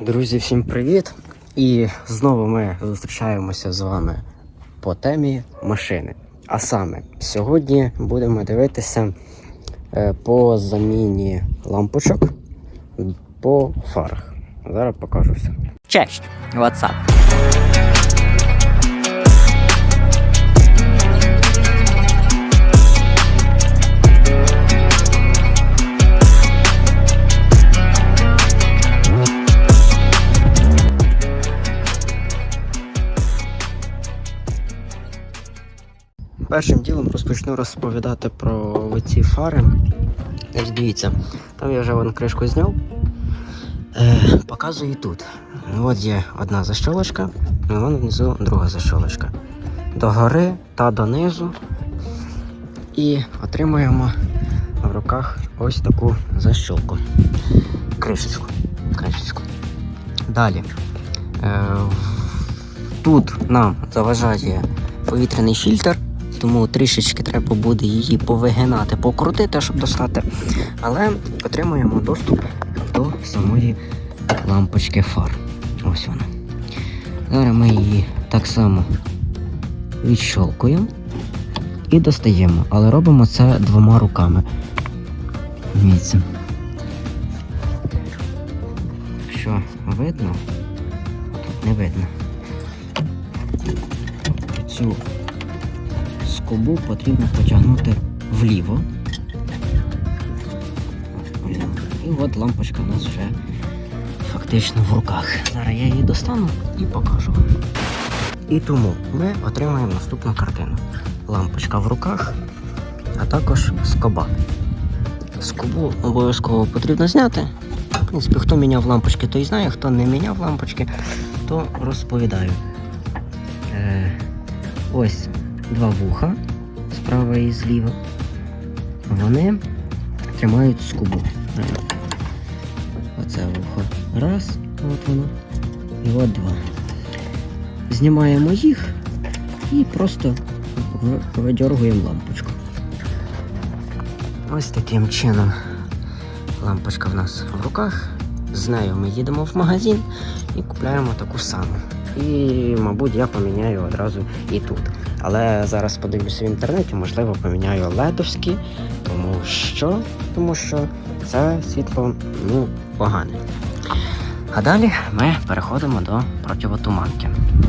Друзі, всім привіт! І знову ми зустрічаємося з вами по темі машини. А саме, сьогодні будемо дивитися е, по заміні лампочок по фарах. Зараз покажу все. Честь, WhatsApp. Першим ділом розпочну розповідати про ці фари. Ось дивіться, там я вже вон кришку зняв. Е, показую тут. От є одна защолочка, і вон внизу друга защолочка. Догори та донизу. І отримуємо в руках ось таку защолку. Кришечку. Кришечку. Далі. Е, тут нам заважає повітряний фільтр, тому трішечки треба буде її повигинати, покрутити, щоб достати. Але отримуємо доступ до самої лампочки фар. Ось вона. Зараз ми її так само відщолкуємо і достаємо, але робимо це двома руками. Дивіться. Що видно? Тут не видно. Цю скобу потрібно потягнути вліво. І от лампочка у нас вже фактично в руках. Зараз я її достану і покажу. І тому ми отримаємо наступну картину. Лампочка в руках, а також скоба. Скобу обов'язково потрібно зняти. В принципі, хто міняв лампочки, той знає, хто не міняв лампочки, то розповідаю. Е, ось два вуха справа і зліва. Вони тримають скобу. Е, Оце вухо. Раз, от воно. І от два. Знімаємо їх і просто в- видьоргуємо лампочку. Ось таким чином лампочка в нас в руках. З нею ми їдемо в магазин і купляємо таку саму. І, мабуть, я поміняю одразу і тут. Але зараз подивлюся в інтернеті, можливо, поміняю ледовські, тому що, тому що це світло ну, погане. А далі ми переходимо до противотуманки.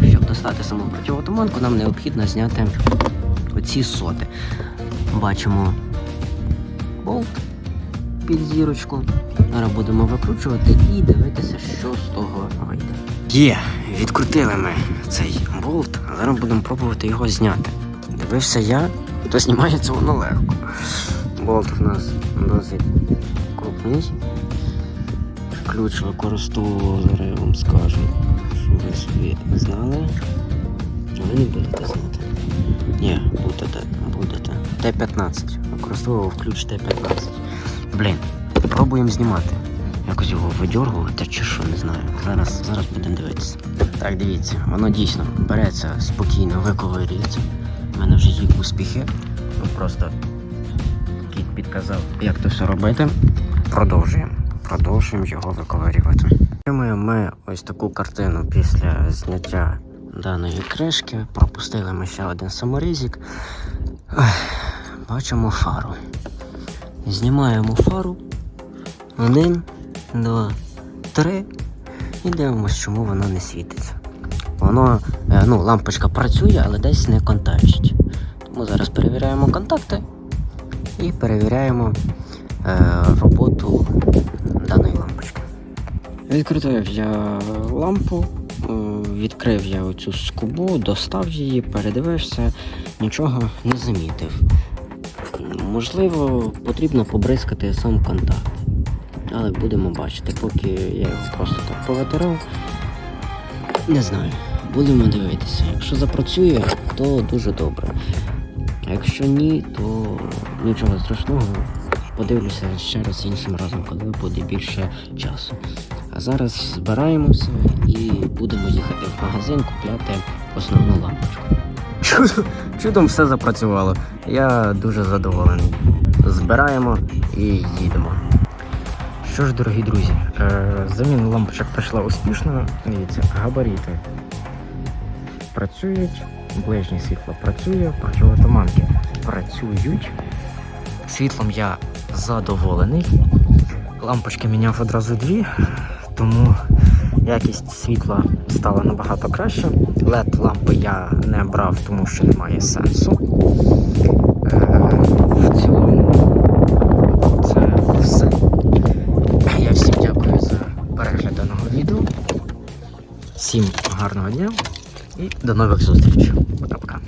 Щоб достати саму противотуманку, нам необхідно зняти оці соти. Бачимо болт під зірочку. Зараз будемо викручувати і дивитися, що з того вийде. Є, відкрутили ми цей болт, а зараз будемо пробувати його зняти. Дивився я, то знімається воно легко. Болт в нас досить крупний. Ключ використовував, зараз я вам скажу, щоб ви собі знали. Ви не будете знати. Ні, будете, будете. Т-15. Використовував ключ Т-15. Блін, пробуємо знімати. Якось його видьоргувати чи що, не знаю. Зараз, зараз будемо дивитися. Так, дивіться, воно дійсно береться спокійно, виковирюється. У мене вже є успіхи. Ну, Просто кіт підказав, як це все робити. Продовжуємо. Продовжуємо його виковирювати. Отримуємо ми ось таку картину після зняття даної кришки. Пропустили ми ще один саморізик. Бачимо фару. Знімаємо фару. Один, два, три. І дивимося, чому воно не світиться. Воно, е, ну, лампочка працює, але десь не контактить. Тому зараз перевіряємо контакти і перевіряємо е, роботу даної лампочки. Відкрутив я лампу, е, відкрив я оцю скобу, достав її, передивився, нічого не замітив. Можливо, потрібно побризкати сам контакт. Але будемо бачити, поки я його просто так повитирав. Не знаю. Будемо дивитися. Якщо запрацює, то дуже добре. Якщо ні, то нічого страшного. Подивлюся ще раз іншим разом, коли буде більше часу. А зараз збираємося і будемо їхати в магазин купляти основну лампочку. Чудом, чудом все запрацювало. Я дуже задоволений. Збираємо і їдемо. Що ж, дорогі друзі, е, заміна лампочок пройшла успішно. Дивіться, габарити працюють, ближнє світло працює, противотуманки працюють. Світлом я задоволений. Лампочки міняв одразу дві, тому якість світла стала набагато краще. led лампи я не брав, тому що немає сенсу. Е, в цілому це все. Я всім дякую за перегляд даного відео. Всім гарного дня і до нових зустрічей. Пока-пока.